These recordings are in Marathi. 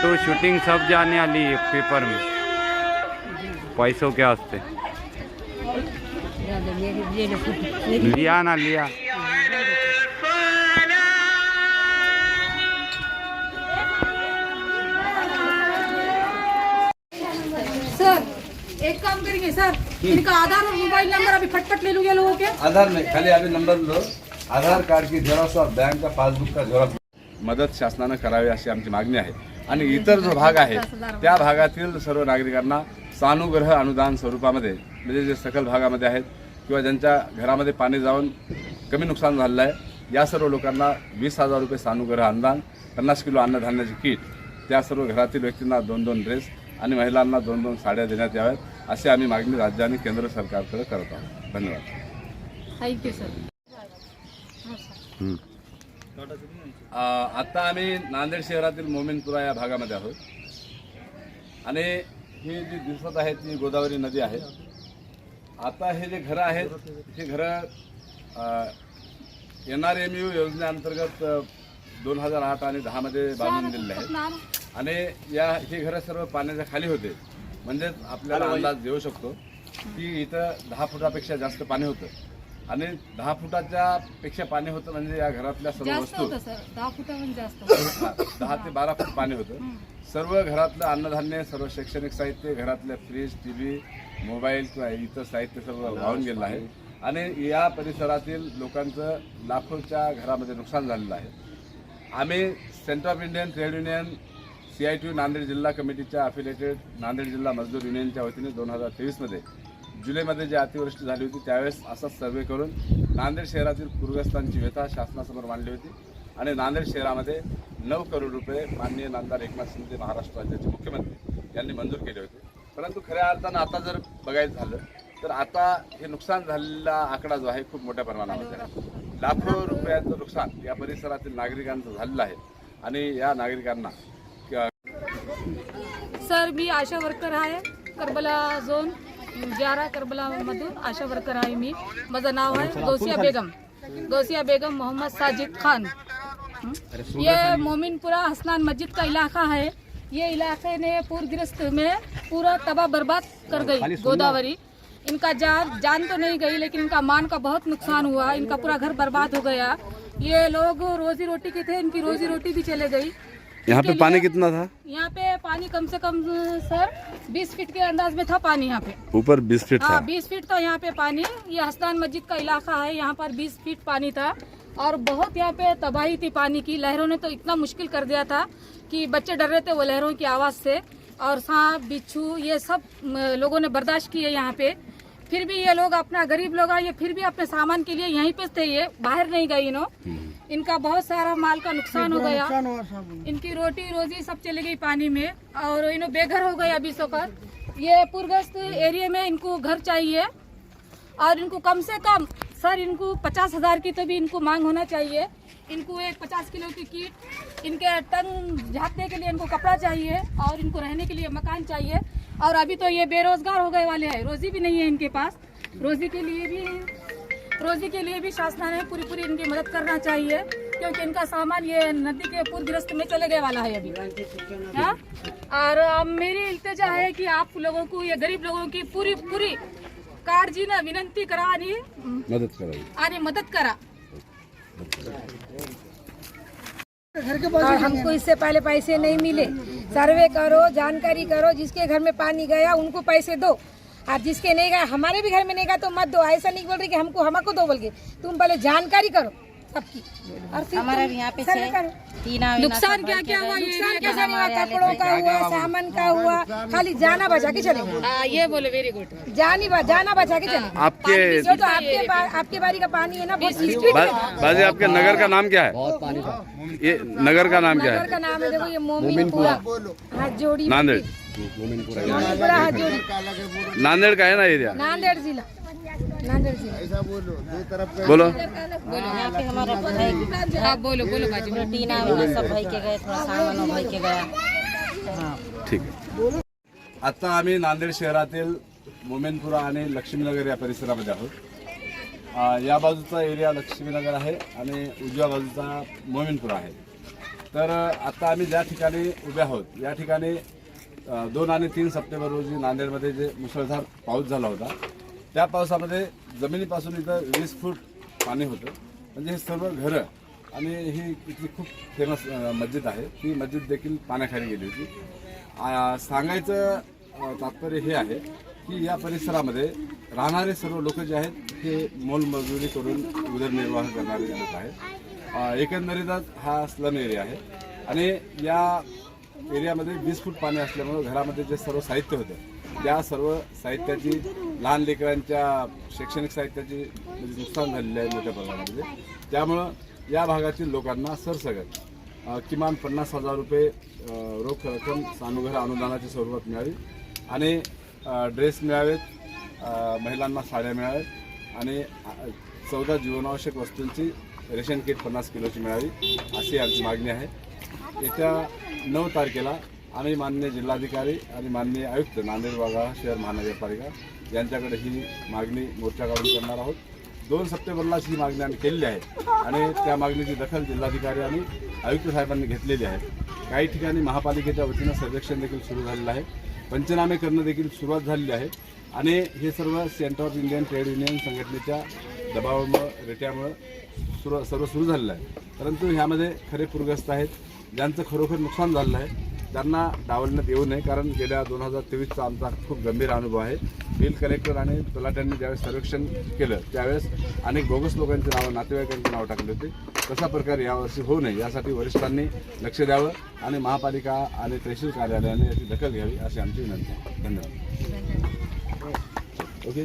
फोटो शूटिंग सब जाने वाली है पेपर में। पैसों के वास्ते। लिया ना लिया। सर एक काम करेंगे सर। इनका आधार और मोबाइल नंबर अभी फटफट ले लूंगे लोगों के। आधार नाही खाली आधी नंबर लो। आधार कार्ड की झेरॉक्स और बँक का पासबुक का झेरॉक्स मदत शासनानं करावी अशी आमची मागणी आहे. आणि इतर जो भाग आहे त्या भागातील सर्व नागरिकांना सानुग्रह अनुदान स्वरूपामध्ये म्हणजे जे सकल भागामध्ये आहेत किंवा ज्यांच्या घरामध्ये पाणी जाऊन कमी नुकसान झालेलं आहे या सर्व लोकांना वीस हजार रुपये सानुग्रह अनुदान पन्नास किलो अन्नधान्याची किट त्या सर्व घरातील व्यक्तींना दोन दोन ड्रेस आणि महिलांना दोन दोन साड्या देण्यात याव्यात अशी आम्ही मागणी राज्य आणि केंद्र सरकारकडे करत आहोत. धन्यवाद. थँक्यू सर हम्म. अ, आता आम्ही नांदेड शहरातील मोमिनपुरा या भागामध्ये आहोत. आणि ही जी दिसत आहे ती गोदावरी नदी आहे. आता हे जे घरं आहेत हे घरं एन आर एम यू योजनेअंतर्गत दोन हजार आठ आणि दहामध्ये बांधून दिलेले आहेत. आणि या हे घरं सर्व पाण्याच्या खाली होते. म्हणजेच आपल्याला अंदाज येऊ शकतो की इथं दहा फुटापेक्षा जास्त पाणी होतं. आणि दहा फुटाच्या पेक्षा पाणी होतं म्हणजे या घरातल्या सर्व जास्त वस्तू. होतं सर. दहा फुटाहून जास्त होतं. हा, दहा ते बारा फूट पाणी होतं. सर्व घरातलं अन्नधान्य सर्व शैक्षणिक साहित्य घरातले फ्रीज टी व्ही मोबाईल किंवा इतर साहित्य सर्व वाहून गेलं आहे. आणि या परिसरातील लोकांचं लाखोच्या घरामध्ये नुकसान झालेलं आहे. आम्ही centre of Indian trade union C I T Nanded जिल्हा कमिटीच्या अफिलेटेड नांदेड जिल्हा मजदूर युनियनच्या वतीने दोन हजार तेवीसमध्ये जुलैमध्ये जी अतिवृष्टी झाली होती त्यावेळेस असाच सर्वे करून नांदेड शहरातील पूरग्रस्तांची व्यथा शासनासमोर मांडली होती आणि नांदेड शहरामध्ये नऊ करोड रुपये माननीय नामदार एकनाथ शिंदे महाराष्ट्र राज्याचे मुख्यमंत्री यांनी मंजूर केले होते. परंतु खऱ्या अर्थानं आता जर बघायचं झालं तर आता हे नुकसान झालेला आकडा जो आहे खूप मोठ्या प्रमाणामध्ये आहे. लाखो रुपयाचं नुकसान या परिसरातील नागरिकांचं झालेलं आहे आणि या नागरिकांना सर मी आशा वर्कर आहे करबला झोन. ग्यारा करबला मधून आशा वर्कर आहे मी। माझं नाव आहे गौसिया बेगम। गौसिया बेगम मोहम्मद साजिद खान। ये मोमिनपुरा हसनान मस्जिद का इलाका है। ये इलाके ने पूरग्रस्त में पूरा तबाह बर्बाद कर गई गोदावरी। इनका जान जान तो नहीं गई लेकिन इनका मान का बहुत नुकसान हुआ। इनका पूरा घर बर्बाद हो गया। ये लोग रोजी रोटी के थे इनकी रोजी रोटी भी चले गई। यहाँ पे पानी कितना था? यहाँ पे पानी कम से कम सर 20 फीट के अंदाज में था पानी यहाँ पे। ऊपर बीस फीट था? हाँ 20 फीट था यहाँ पे पानी। ये हसनान मस्जिद का इलाका है यहाँ पर 20 फीट पानी था। और बहुत यहाँ पे तबाही थी पानी की। लहरों ने तो इतना मुश्किल कर दिया था कि बच्चे डर रहे थे वो लहरों की आवाज़ से। और सांप बिच्छू ये सब लोगों ने बर्दाश्त किए यहाँ पे। फिर भी ये लोग अपना गरीब लोग हैं ये फिर भी अपने सामान के लिए यहीं पे थे ये बाहर नहीं गए इन्हों। इनका बहुत सारा माल का नुकसान हो गया। इनकी रोटी रोजी सब चली गई पानी में और इन्हों बेघर हो गए अभी सोकर। ये पूर्वस्त एरिया में इनको घर चाहिए और इनको कम से कम सर इनको पचास हज़ार की तो भी इनको मांग होना चाहिए। इनको एक पचास किलो की किट इनके टंग झाँकने के लिए इनको कपड़ा चाहिए और इनको रहने के लिए मकान चाहिए। और अभी तो ये बेरोजगार हो गए वाले हैं। रोजी भी नहीं है इनके पास। रोजी के लिए भी रोजी के लिए भी शासन ने पूरी पूरी इनकी मदद करना चाहिए क्योंकि इनका सामान ये नदी के पूरग्रस्त में चले गए वाला है अभी। हाँ? और अब मेरी इल्तजा है कि आप लोगों को ये गरीब लोगों की पूरी पूरी काळजीनं विनंती करा आणि मदत करावी आणि मदत करा। और हमको इससे पहले पैसे नहीं मिले। सर्वे करो जानकारी करो जिसके घर में पानी गया उनको पैसे दो। और जिसके नहीं गया हमारे भी घर में नहीं गया तो मत दो। ऐसा नहीं बोल रही कि हमको हमको दो बोल के। तुम पहले जानकारी करो। सबकी हमारा भी यहाँ पे नुकसान क्या क्या हुआ? नुकसान कैसे हुआ? कपड़ों का हुआ सामान का हुआ खाली जाना बचा के चले हाँ, ये बोले वेरी गुड जानी जाना बचा के चले आपके जो तो आपके आपके बारी का पानी है ना बहुत बाजी आपके नगर का नाम क्या है? ये नगर का नाम क्या है? नगर का नाम है देखो ये मोमिनपुरा। हाथ जोड़ी नांदेड़। मोमिनपुरा हाथ जोड़ी नांदेड़ का है ना एरिया? नांदेड़ जिला। बोलो. बोलो बोलो टीना सब भाई के गए थोड़ा सामान भाई के गया ठीक आता आम्ही नांदेड शहरातील मोमेनपुरा आणि लक्ष्मीनगर या परिसरामध्ये आहोत. या बाजूचा एरिया लक्ष्मीनगर आहे आणि उजव्या बाजूचा मोमेनपुरा आहे. तर आता आम्ही ज्या ठिकाणी उभे आहोत या ठिकाणी दोन आणि तीन सप्टेंबर रोजी नांदेडमध्ये जे मुसळधार पाऊस झाला होता त्या पावसामध्ये जमिनीपासून इथं वीस फूट पाणी होतं. म्हणजे हे सर्व घरं आणि ही इथली खूप फेमस मस्जिद आहे. ती मस्जिद देखील पाण्याखाली गेली होती. सांगायचं तात्पर्य हे आहे की या परिसरामध्ये राहणारे सर्व लोक जे आहेत हे मोलमजुरी करून उदरनिर्वाह करणारे लोक आहेत. एकंदरीतच हा स्लम एरिया आहे. आणि या एरियामध्ये वीस फूट पाणी असल्यामुळं घरामध्ये जे सर्व साहित्य होतं त्या सर्व साहित्याची लहान लेकरांच्या शैक्षणिक साहित्याची म्हणजे नुकसान झालेलं आहे मोठ्या प्रमाणामध्ये. त्यामुळं या भागातील लोकांना सरसगट किमान पन्नास हजार रुपये रोख रक्कम सानुग्रह अनुदानाच्या स्वरूपात मिळावी आणि ड्रेस मिळावेत महिलांना साड्या मिळाव्यात आणि चौदा जीवनावश्यक वस्तूंची रेशन किट पन्नास किलोची मिळावी अशी आमची मागणी आहे. येत्या नऊ तारखेला आम्ही माननीय जिल्हाधिकारी आणि माननीय आयुक्त नांदेड वाघाळा शहर महानगरपालिका यांच्याकडे ही मागणी मोर्चा काढून करणार आहोत. दोन सप्टेंबरलाच ही मागणी आम्ही केलेली आहे आणि त्या मागणीची दखल जिल्हाधिकारी आणि आयुक्त साहेबांनी घेतलेली आहे. काही ठिकाणी महापालिकेच्या वतीनं सर्वेक्षण देखील सुरू झालेलं आहे. पंचनामे करणं देखील सुरुवात झालेली आहे. आणि हे सर्व centre of Indian trade union संघटनेच्या दबावामुळं रेट्यामुळं सुरू सर्व सुरू झालेलं आहे. परंतु ह्यामध्ये खरे पूरग्रस्त आहेत. ज्यांचं खरोखर नुकसान झालेलं आहे त्यांना डावलण्यात येऊ नये कारण गेल्या दोन हजार तेवीसचा आमचा खूप गंभीर अनुभव आहे. बिल कलेक्टर आणि तलाट्यांनी ज्यावेळेस सर्वेक्षण केलं त्यावेळेस अनेक बोगस लोकांची नावं नातेवाईकांची नावं टाकली होती. तसा प्रकार यावर्षी होऊ नये यासाठी वरिष्ठांनी लक्ष द्यावं आणि महापालिका आणि तहसील कार्यालयाने याची दखल घ्यावी अशी आमची विनंती आहे. धन्यवाद. ओके?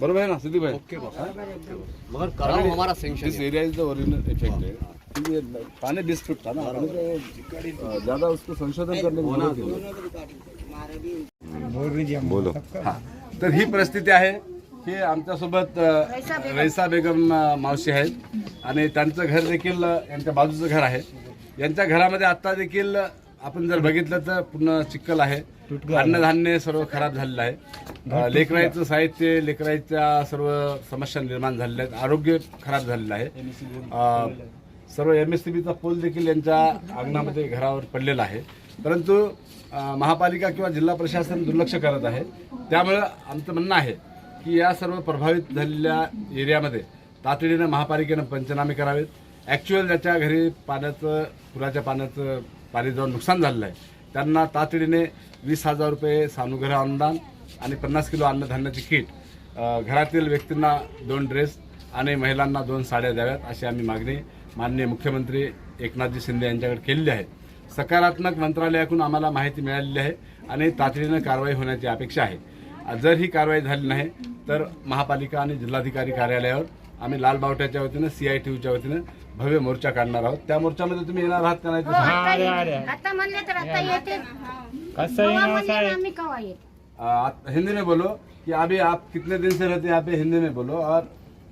बरोबर आहे ना सिद्धी भाई? Okay this area is the original effect bees foot था ना ज्यादा उसको संशोधन करने की बोलो हा. तर ही परिस्थिती आहे. हे आमच्यासोबत रईसा बेगम. मावशी आहेत. आणि त्यांचं घर देखील यांच्या बाजूचं घर आहे. यांच्या घरामध्ये आता देखील आपण जर बघितलं तर पूर्ण चिक्कल आहे. अन्नधान्य सर्व खराब झालेलं आहे. लेकराईचं साहित्य लेकराईच्या सर्व समस्या निर्माण झालेल्या आहेत. आरोग्य खराब झालेलं आहे. सर्व एम एस सी बीचा पोल देखील यांच्या अंगणामध्ये घरावर पडलेला आहे. परंतु महापालिका किंवा जिल्हा प्रशासन दुर्लक्ष करत आहे. त्यामुळं आमचं म्हणणं आहे की या सर्व प्रभावित झालेल्या एरियामध्ये तातडीनं महापालिकेनं पंचनामे करावेत. ॲक्च्युअल ज्याच्या घरी पाण्याचं पुराच्या पाण्याचं पाणी जाऊन नुकसान झालेलं आहे त्यांना तातडीने वीस हजार रुपये सानुग्रह अनुदान आणि पन्नास किलो अन्नधान्याची किट घरातील व्यक्तींना दोन ड्रेस आणि महिलांना दोन साड्या द्याव्यात अशी आम्ही मागणी माननीय मुख्यमंत्री एकनाथजी शिंदे यांच्याकडे केलेली आहे. सकारात्मक मंत्रालयाकडून आम्हाला माहिती मिळालेली आहे आणि तातडीनं कारवाई होण्याची अपेक्षा आहे. जर ही कारवाई झाली नाही तर महापालिका आणि जिल्हाधिकारी कार्यालयावर आम्ही लाल बावट्याच्या वतीनं सी आय टी यूच्या वतीनं भव्य मोर्चा काढणार आहोत. त्या मोर्चामध्ये तुम्ही येणार आहात का नाही आप हिंदी में बोलो कि अभी आप कितने दिन से रहते हैं? यहाँ पे हिंदी में बोलो. और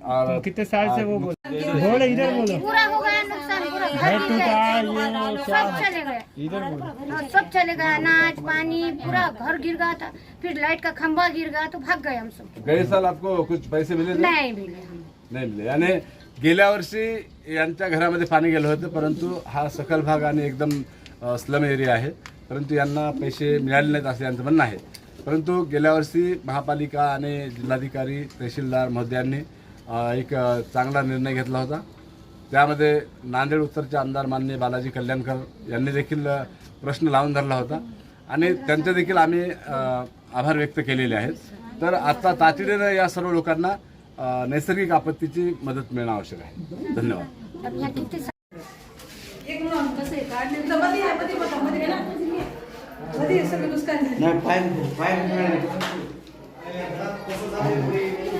और कितने साल से वो बोल बोलो इधर बोलो. पूरा हो गया नुकसान पूरा घर गिर गया सब चले गया इधर बोलो. हाँ, सब चले गया अनाज पानी पूरा घर गिर गया था। फिर लाइट का खंभा गिर गया तो भाग गए हम सब। गए साल आपको कुछ पैसे मिले थे? नहीं मिले। हम नाही मिळाले आणि गेल्या वर्षी यांच्या घरामध्ये पाणी गेलं होतं परंतु हा सखल भाग आणि एकदम स्लम एरिया आहे. परंतु यांना पैसे मिळाले नाहीत असं यांचं म्हणणं आहे. परंतु गेल्या वर्षी महापालिका आणि जिल्हाधिकारी तहसीलदार महोदयांनी एक चांगला निर्णय घेतला होता. त्यामध्ये नांदेड उत्तरचे आमदार माननीय बालाजी कल्याणकर यांनी देखील प्रश्न लावून धरला होता. आणि त्यांचे देखील आम्ही आभार व्यक्त केलेले आहेत. तर आता तातडीनं या सर्व लोकांना नैसर्गिक आपत्तीची मदत मिळणं आवश्यक आहे. धन्यवाद.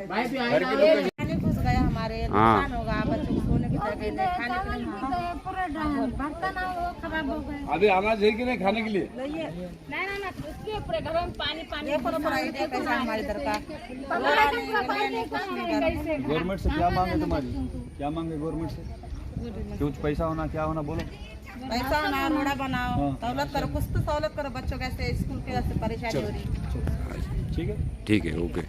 पानी घुस गया हमारे हाँ। नुकसान होगा बच्चों को सोने के अभी अनाज है कि नहीं खाने के लिए? गवर्नमेंट से क्या मांगे तुम्हारी? क्या मांगे गवर्नमेंट से? कुछ पैसा होना क्या होना बोलो। पैसा ना रोड़ा बनाओ सहूलत करो कुछ तो सहूलत करो बच्चों के ऐसे स्कूल के ऐसे परेशानी हो रही ठीक है? ठीक है ओके।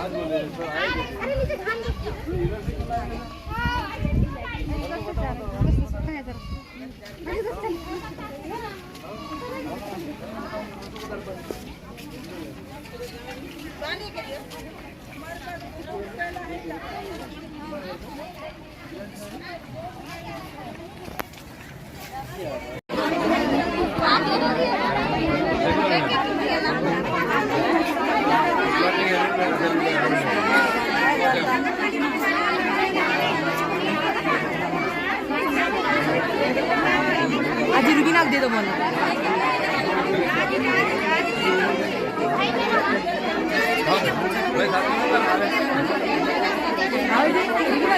मैं नहीं लिया तो भी मुझे वहाँ पे नियंत्रण मालूम रहता ना सर आजी रुबी नाक दे दो बोलो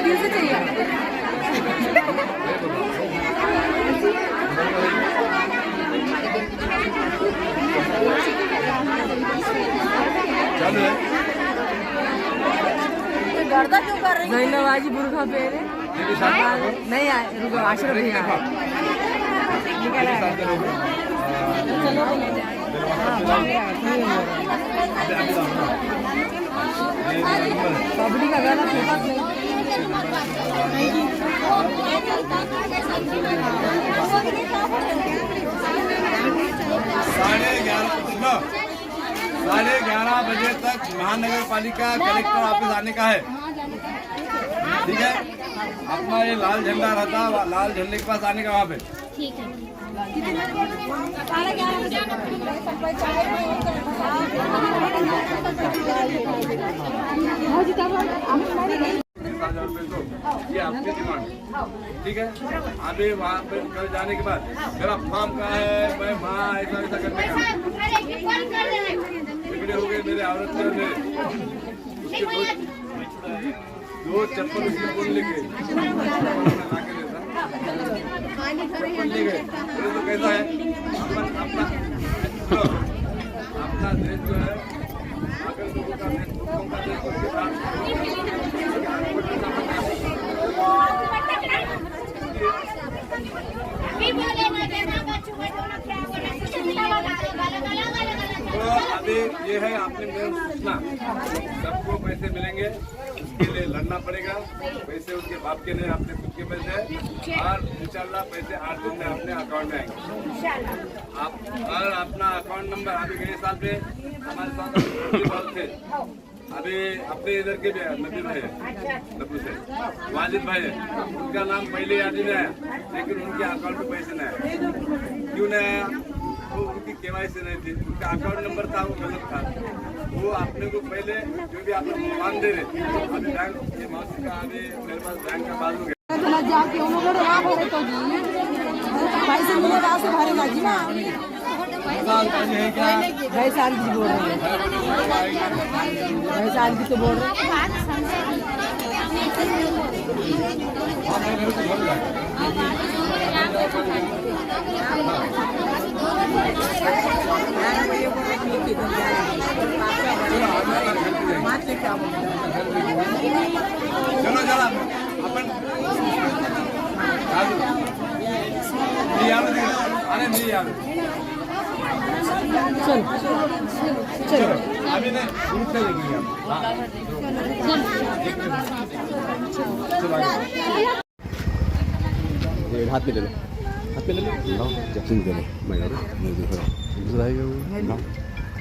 दिल से चाहिए चालू है जैनब आजी बुरखा साथ नहीं आए रुको आश्रम नहीं आए का गाना साढ़े ग्यारह साढ़े ग्यारह बजे तक महानगर पालिका कलेक्टर ऑफ़िस आने का है। ठीक है? अपना ये लाल झंडा रहता है, लाल झंडे के पास आने का वहाँ पे। रुपये दो ये आपकी डिमांड। ठीक है? अभी वहाँ पे कल जाने के बाद मेरा फॉर्म कहाँ है मैं वहाँ ऐसा ऐसा करने का बिगड़े हो गए मेरे औरत उसके दो चप्पल उसके लेके। कैसा है अपन अपना सुनो, अपना देश जो है अगर लोगों का देश लोगों का देश उसके साथ तो अभी ये है आपने मेरे सूचना सबको पैसे मिलेंगे। उसके लिए लड़ना पड़ेगा। पैसे उसके बाप के नहीं अपने खुद के पैसे और इंशाल्लाह पैसे आठ दिन में अपने अकाउंट में आएँगे। आप और अपना अकाउंट नंबर अभी गए साल पे हमारे साथ अभी थे। अभी अपने इधर के भी है नबी भाई है। नबू से। वाजिद भाई उनका नाम पहले याद ही नहीं आया लेकिन उनके अकाउंट में पैसे नहीं आए। क्यों नहीं आया? वो उनकी केवाईसी नहीं थी। उनका अकाउंट नंबर था वो गलत था। वो अपने को पहले जो भी आप मान दे रहे अभी बैंक ये मौसी का अभी मेरे पास बैंक का है जाके वहाँ भरे तो जी पैसे मिले वहाँ से भरेगा जी ना. वैशाल जी बोल रहे हैं वैशाल जी तो बोल रहे हैं. चलो चला आपण राजू मी यावं तिकडे. अरे मी यावं चलो अभी नहीं ग्रुप से लेके गया हाँ हाथ पे ले लो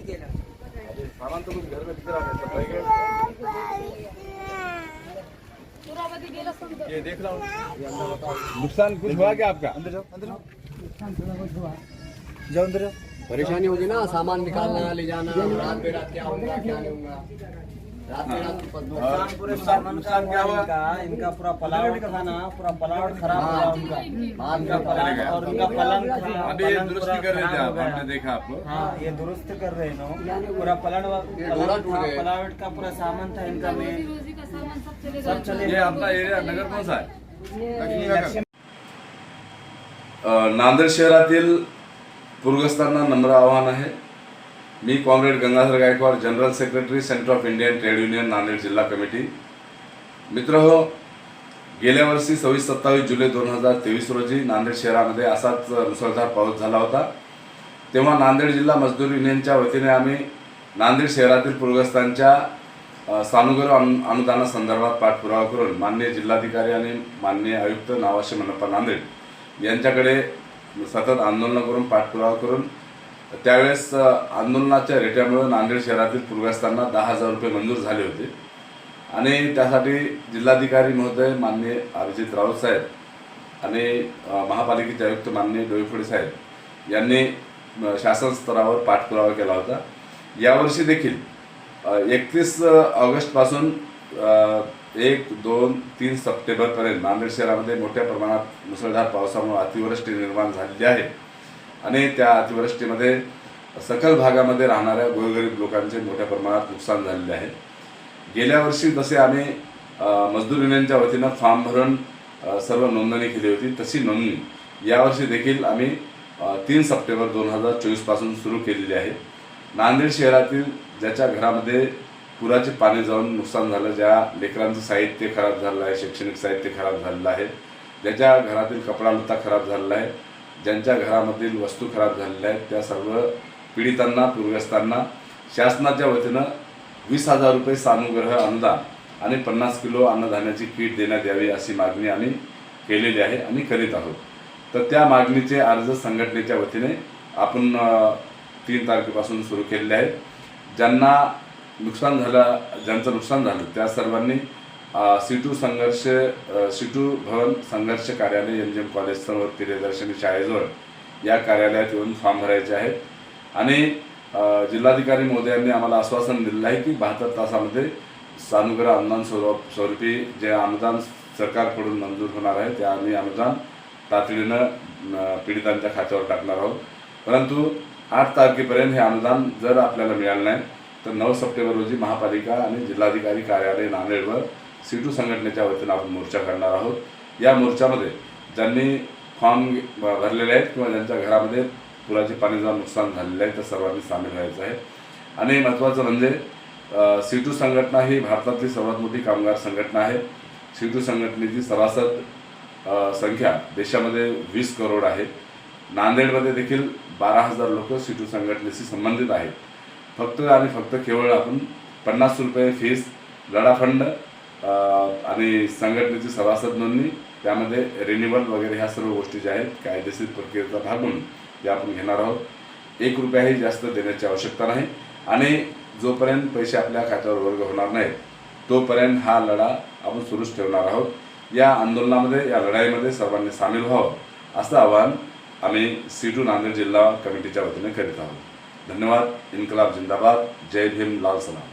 सामान तो घर में। ये देख रहा हूँ नुकसान कुछ हुआ क्या आपका? अंदर जाओ अंदर जाओ। जाओ अंदर जाओ। परेशानी होगी ना सामान निकालना ले जाना रात बेरात क्या होगा क्या नहीं होगा? नुकसान नुकसान क्या हुआ? इनका पूरा पलावट था ना पूरा पलावट खराब हो। गया उनका। में पलंग और उनका पलंग अभी ये पलंग कर रहे थे खराब आप हमने देखा आपको। हाँ ये दुरुस्त कर रहे हैं नो पूरा पलंग। पलावट का पूरा सामान था इनका में। रोजी का सामान सब चले ये अपना एरिया नगर कौन सा है? नांदेड शहरातील पूरग्रस्तांना नम्र आव्हान आहे. मी comrade Gangadhar Gaikwad general secretary centre of Indian trade union Nanded जिल्हा कमिटी. मित्र हो गेल्या वर्षी सव्वीस सत्तावीस जुलै दोन हजार तेवीस रोजी नांदेड शहरामध्ये असाच मुसळधार पाऊस झाला होता. तेव्हा नांदेड जिल्हा मजदूर युनियनच्या वतीने आम्ही नांदेड शहरातील पूरग्रस्तांच्या सानुग्रह अनु अनुदानासंदर्भात पाठपुरावा करून माननीय जिल्हाधिकारी आणि माननीय आयुक्त नावाशी मनप्पा नांदेड यांच्याकडे सतत आंदोलनं करून पाठपुरावा करून त्यावेळेस आंदोलनाच्या रेट्यामुळे नांदेड शहरातील पूरग्रस्तांना दहा हजार रुपये मंजूर झाले होते. आणि त्यासाठी जिल्हाधिकारी महोदय माननीय अभिजित राऊत साहेब आणि महापालिकेचे आयुक्त माननीय डोईफोडे साहेब यांनी शासन स्तरावर पाठपुरावा केला होता. यावर्षी देखील एकतीस ऑगस्टपासून एक दोन तीन सप्टेंबरपर्यंत नांदेड शहरामध्ये मोठ्या प्रमाणात मुसळधार पावसामुळे अतिवृष्टी निर्माण झालेली आहे. आणि त्या अतिवृष्टीमध्ये सकल भागामध्ये राहणाऱ्या गोरगरीब लोकांचे मोठ्या प्रमाणात नुकसान झालेले आहे. गेल्या वर्षी जसे आम्ही मजदूर युनियनच्या वतीनं फॉर्म भरून सर्व नोंदणी केली होती तशी नोंदणी यावर्षी देखील आम्ही तीन सप्टेंबर दोन हजार चोवीसपासून सुरू केलेली आहे. नांदेड शहरातील ज्याच्या घरामध्ये पुराचे पाणी जाऊन नुकसान झालं ज्या लेकरांचं साहित्य खराब झालेलं आहे शैक्षणिक साहित्य खराब झालेलं आहे ज्याच्या घरातील कपडा लत्ता खराब झालेला आहे ज्यांच्या घरामधील वस्तू खराब झालेल्या आहेत त्या सर्व पीडितांना पूरग्रस्तांना शासनाच्या वतीनं वीस हजार रुपये सानुग्रह अनुदान आणि पन्नास किलो अन्नधान्याची किट देण्यात यावी अशी मागणी आम्ही केलेली आहे आणि करीत आहोत. तर त्या मागणीचे अर्ज संघटनेच्या वतीने आपण तीन तारखेपासून सुरू केलेले आहेत. ज्यांना नुकसान झालं ज्यांचं नुकसान झालं त्या सर्वांनी सीटू संघर्ष सीटू भवन संघर्ष कार्यालय एम जी एम कॉलेज समोर प्रियदर्शनी शाळेजवळ या कार्यालयात येऊन फॉर्म भरायचे आहेत. आणि जिल्हाधिकारी महोदयांनी आम्हाला आश्वासन दिलेलं आहे की बहात्तर तासामध्ये सानुग्रह अनुदान स्वरूप स्वरूपी जे अनुदान सरकारकडून मंजूर होणार आहे ते आम्ही अनुदान तातडीनं पीडितांच्या खात्यावर टाकणार आहोत. परंतु आठ तारखेपर्यंत हे अनुदान जर आपल्याला मिळालं नाही तर नऊ सप्टेंबर रोजी महापालिका आणि जिल्हाधिकारी कार्यालय नांदेडवर सीटू संघटनेच्या वतीनं आपण मोर्चा करणार आहोत. या मोर्चामध्ये ज्यांनी फॉर्म भरलेले आहेत किंवा ज्यांच्या घरामध्ये पुराचे पाणी जाऊन नुकसान झालेलं आहे त्या सर्वांनी सामील व्हायचं आहे. आणि महत्त्वाचं म्हणजे सीटू संघटना ही भारतातली सर्वात मोठी कामगार संघटना आहे. सीटू संघटनेची सभासद संख्या देशामध्ये वीस करोड आहे. नांदेडमध्ये देखील बारा हजार लोक सीटू संघटनेशी संबंधित आहेत. फक्त आणि फक्त केवळ आपण पन्नास रुपये फीस लढा फंड आणि संघटनेची सभासद नोंदणी त्यामध्ये रिन्युअल वगैरे ह्या सर्व गोष्टी ज्या आहेत कायदेशीर प्रक्रियेचा भाग म्हणून त्या आपण घेणार आहोत एक रुपयाही जास्त देण्याची आवश्यकता नाही. आणि जोपर्यंत पैसे आपल्या खात्यावर वर्ग होणार नाहीत तोपर्यंत हा लढा आपण सुरूच ठेवणार आहोत. या आंदोलनामध्ये या लढाईमध्ये सर्वांनी सामील व्हावं असं आवाहन आम्ही सीटू नांदेड जिल्हा कमिटीच्या वतीने करीत आहोत. धन्यवाद. इन्कलाब जिंदाबाद. जय भीम. लाल सलाम.